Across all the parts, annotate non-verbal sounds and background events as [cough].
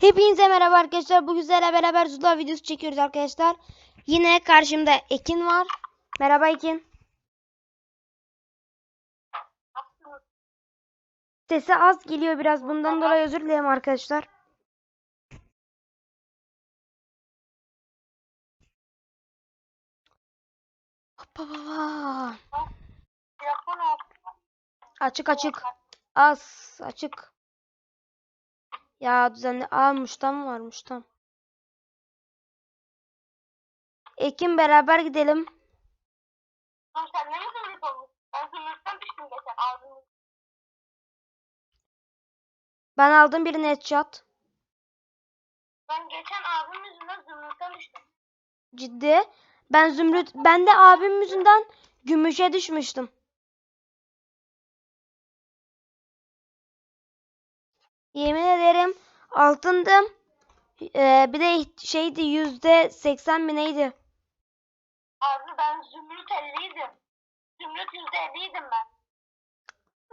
Hepinize merhaba arkadaşlar. Bugün sizlerle beraber Zula videosu çekiyoruz arkadaşlar. Yine karşımda Ekin var. Merhaba Ekin. Sesi az geliyor biraz. Bundan dolayı özür dilerim arkadaşlar. Hoppa baba. Açık açık. Az açık. Ya düzenli. Aa muştan var muştan. Ekin beraber gidelim. Dur sen ne mi zümrüt olmuşsun? Ben zümrütten düştüm geçen ağzını. Ben aldım bir headshot. Ben geçen abim yüzünden zümrütten düştüm. Ciddi. Ben Zümrüt, ben de abim yüzünden gümüşe düşmüştüm. Yemin ederim altındım. Ee, bir de şeydi yüzde seksen mi neydi? Abi ben zümrüt 50'ydim. Zümrüt yüzde 50'ydim ben.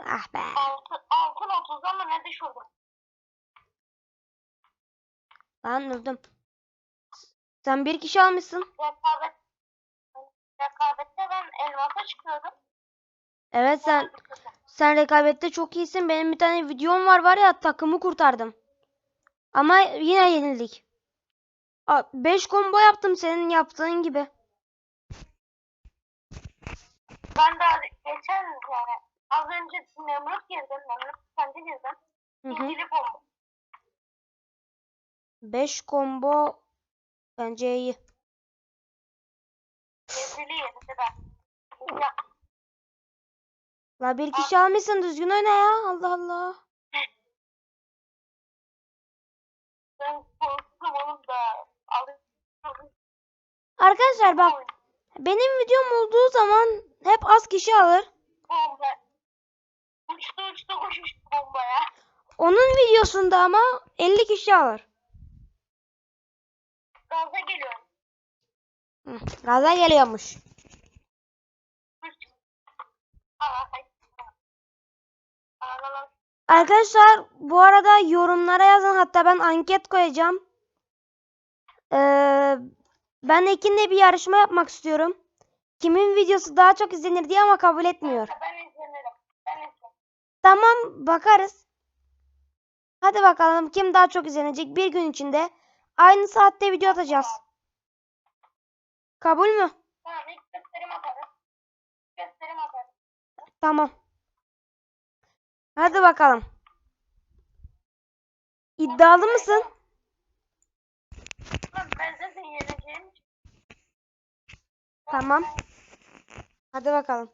Ah be. Altı, altın 30'dan mı ne düşürdüm? Lan öldüm. Sen bir kişi almışsın. Rekabet, rekabette ben elmasa çıkıyordum. Evet sen sen rekabette çok iyisin. Benim bir tane videom var var ya takımı kurtardım. Ama yine yenildik. 5 combo yaptım senin yaptığın gibi. Ben daha geçen yani az önce Nemrut girdim. Nemrut kendi girdim. İkili bomba. 5 combo bence iyi. Ezili yedi ben. Ya, La bir kişi almışsın düzgün oyna ya. Allah Allah. Arkadaşlar bak benim videom olduğu zaman hep az kişi alır. Bomba. Uçtu uçtu koşmuştu bombaya. Onun videosunda ama 50 kişi alır. Gaza geliyorum. Hı, gaza geliyormuş. Uç. Aa, hay. Aa, lan, lan. Arkadaşlar bu arada yorumlara yazın hatta ben anket koyacağım. Ee, ben Ekin'le bir yarışma yapmak istiyorum. Kimin videosu daha çok izlenir diye ama kabul etmiyor. Ben izlenirim. Ben izlenirim. Tamam bakarız. Hadi bakalım kim daha çok izlenecek bir gün içinde. Aynı saatte video atacağız. Kabul mü? Tamam ilk gösterim atarım. Gösterim atarım. Tamam. Hadi bakalım. İddialı mısın? Ben zaten yeneceğim. Tamam. Hadi bakalım.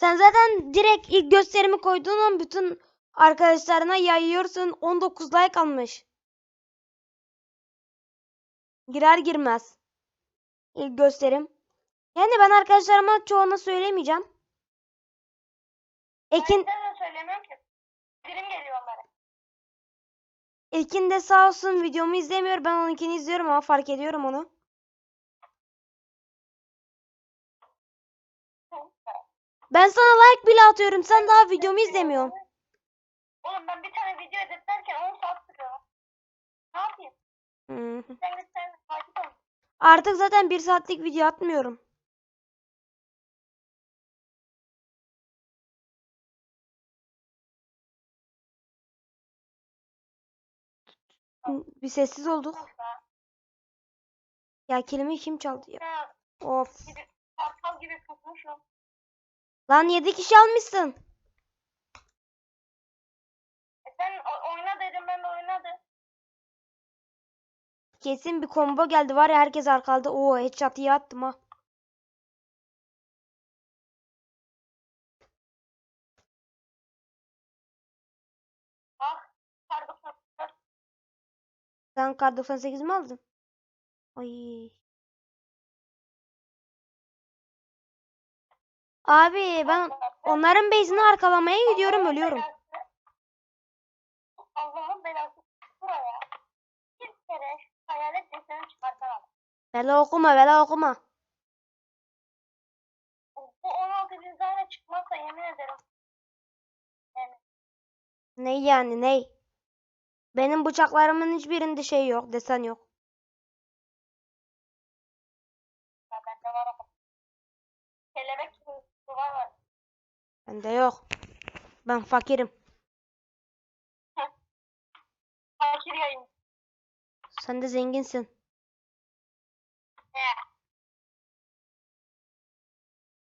Sen zaten direkt ilk gösterimi koyduğun an bütün arkadaşlarına yayıyorsun. 19 like almış. Girer girmez. İlk gösterim. Yani ben arkadaşlarıma çoğuna söylemeyeceğim. Ekin, Ben de söylemiyorum ki. Birim geliyor onlara. Ekin de sağ olsun videomu izlemiyor. Ben onunkini izliyorum ama fark ediyorum onu. Ben sana like bile atıyorum. Sen daha videomu izlemiyorsun. Oğlum ben bir tane video editlerken 10 saat sürüyor. Ne yapayım? Hı. Sen git sen takip ol. Artık zaten bir saatlik video atmıyorum. Bir sessiz olduk. Ya kelimeyi kim çaldı ya? Of. kartal gibi tutmuşum. Lan 7 kişi almışsın. E sen oyna dedim ben de oynadım. Kesin bir combo geldi var ya herkes arkaladı. Oo headshot iyi attım ha. Sen kar 98 mi aldın? Ay. Abi ben onların base'ini arkalamaya gidiyorum ölüyorum. Allah'ın belası buraya. Bir kere hayalet deseni çıkartamam. Vela okuma vela okuma. Bu 16 bin çıkmazsa yemin ederim. Yani Ney yani ney? Benim bıçaklarımın hiçbirinde şey yok, desen yok. Kelebek gibi var. Bende yok. Ben fakirim. Fakir yayın. Sen de zenginsin. He.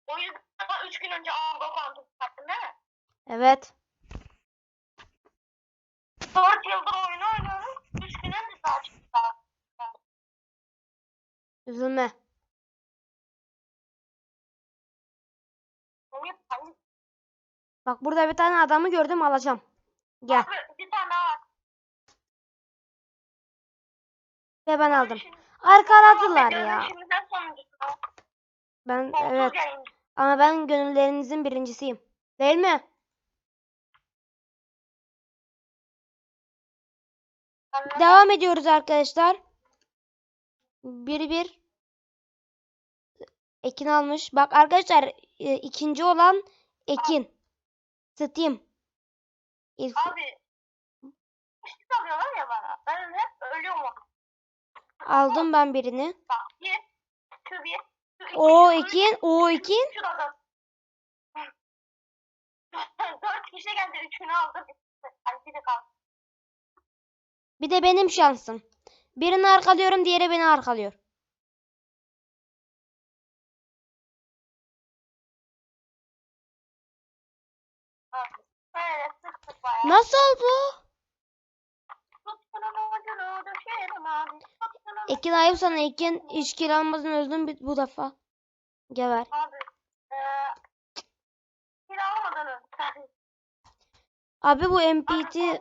O yüzden 3 gün önce Amgo sattın değil mi? Evet. 4 yıldır oyunu oynuyorum. 3 gün önce çıktı. Üzülme. Bak burada bir tane adamı gördüm alacağım. Gel. Abi bir tane daha var. Ve ben aldım. Arkaladılar ya. Ben evet. Ama ben gönüllerinizin birincisiyim. Değil mi? Devam ediyoruz arkadaşlar. Bir bir. Ekin almış. Bak arkadaşlar e, ikinci olan Ekin. Steam. İlk, Abi işte alıyorlar ya bana. Ben hep ölüyorum. aldım ben birini. Bak bir, şu bir, şu iki, O Ekin, o Ekin. [laughs] dört. Kişi geldi, üçünü aldı. Ay bir de kaldı. Bir de benim şansım. Birini arkalıyorum, diğeri beni arkalıyor. Nasıl. Tutkunun Ekin ayıp sana Ekin almadan öldün bir- bu defa. Geber. Abi, öldü. Abi bu MPT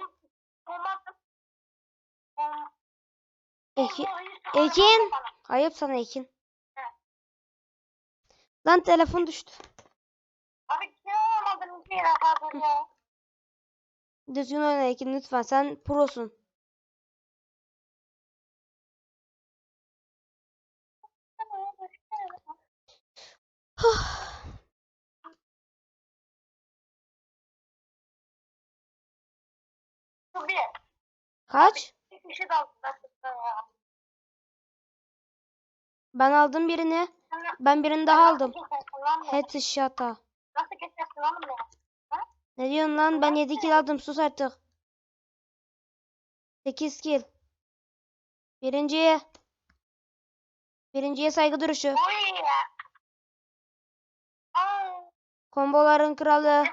Ekin, Ekin. ayıp sana Ekin. Lan telefon düştü. Abi ya. Düzgün oyna Ekin lütfen. Sen prosun. Kaç? Bir kişi de Ben aldım birini. Ben birini daha aldım. Headshot'a. Nasıl kesersin lan bunu? Ne diyorsun lan? Ben 7 kill aldım. Sus artık. 8 kill. Birinciye. Birinciye saygı duruşu. Ya. Komboların kralı.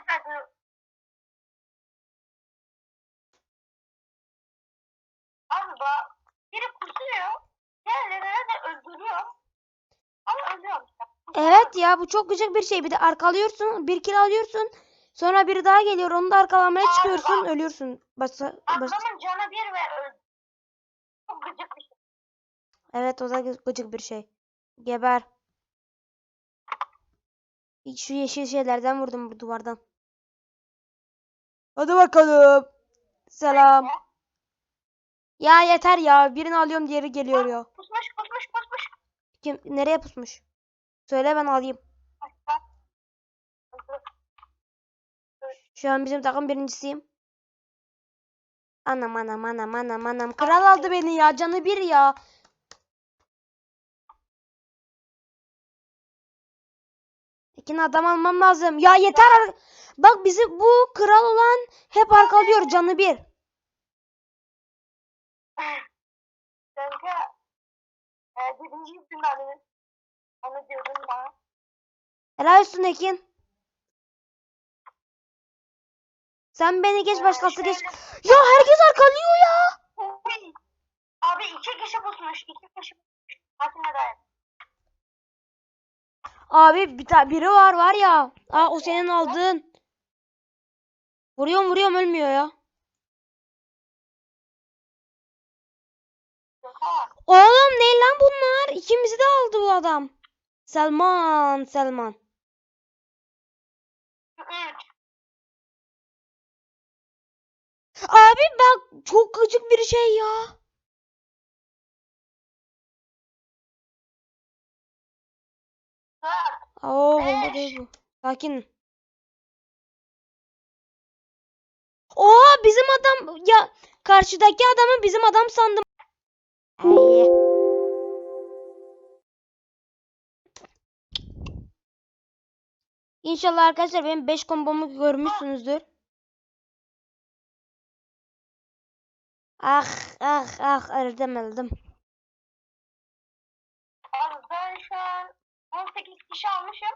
Abi bak, biri kusuyor, diğerlerine Ama ölüyorum. Evet ya bu çok gıcık bir şey. Bir de arkalıyorsun. Bir kill alıyorsun. Sonra biri daha geliyor. Onu da arkalamaya Abi çıkıyorsun. bak. Ölüyorsun. Basa, bas- Adamın canı bir ve öldü. Çok gıcık bir şey. Evet o da gı- gıcık bir şey. Geber. Şu yeşil şeylerden vurdum bu duvardan. Hadi bakalım. Selam. Ya. Yeter ya. Birini alıyorum diğeri geliyor ya. Kusmuş. Kim nereye pusmuş? Söyle ben alayım. Şu an bizim takım birincisiyim. Anam anam anam anam anam. Kral aldı beni ya. Canı bir ya. Ekin adam almam lazım. Ya yeter. Bak bizi bu kral olan hep arkalıyor canı bir. Kanka. E, birinci yüzün abi. Onu diyordun bana. Helal olsun Ekin. Sen beni geç Ee, başkası geç. şöyle- Ya herkes arkalıyor ya. Abi iki kişi pusmuş. iki kişi dayan. Abi bir ta biri var var ya. Aa o senin aldığın. Vuruyorum vuruyorum ölmüyor ya. Oğlum ne lan bunlar? İkimizi de aldı bu adam. Selman, Selman. Abi bak çok gıcık bir şey ya. Oo bomba değil bu. Sakin. Oha bizim adam ya karşıdaki adamı bizim adam sandım. Ay. İnşallah arkadaşlar benim 5 kombomu görmüşsünüzdür. Ah ah ah öldüm öldüm. Abi ben şu an 18 kişi almışım.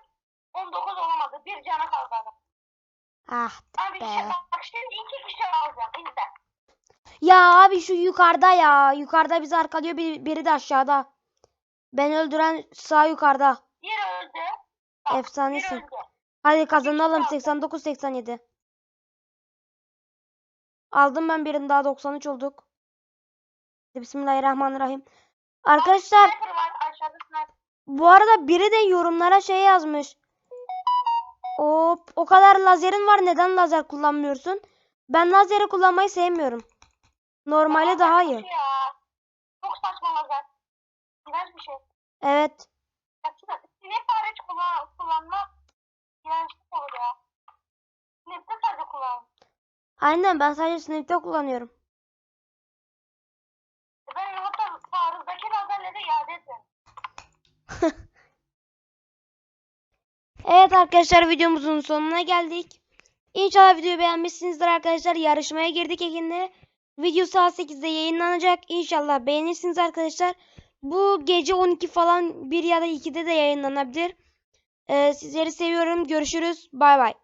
19 olamadı. Bir cana kaldı adam. Ah Abi be. işte bak şimdi iki kişi alacağım. İzle. Ya abi şu yukarıda ya. Yukarıda bizi arkalıyor bir, biri de aşağıda. Ben öldüren sağ yukarıda. Bir öldü. Bak, Efsanesin. Bir öldü. Hadi kazanalım. kaldı. 89 87. Aldım ben birini daha 93 olduk. Bismillahirrahmanirrahim. Arkadaşlar bu arada biri de yorumlara şey yazmış. Hop o kadar lazerin var neden lazer kullanmıyorsun? Ben lazeri kullanmayı sevmiyorum. Normali daha iyi. Çok saçma lazer. İğrenç bir şey. Evet. Baksana sinek hariç iğrençlik olur ya. Sinekte sadece kullan. Aynen ben sadece Snape'de kullanıyorum. Ben hatta taarruzdaki lazerleri iade ettim. [laughs] Evet arkadaşlar videomuzun sonuna geldik. İnşallah videoyu beğenmişsinizdir arkadaşlar. Yarışmaya girdik Ekin'le. Video saat 8'de yayınlanacak. İnşallah beğenirsiniz arkadaşlar. Bu gece 12 falan 1 ya da 2'de de yayınlanabilir. Ee, sizleri seviyorum. Görüşürüz. Bay bay.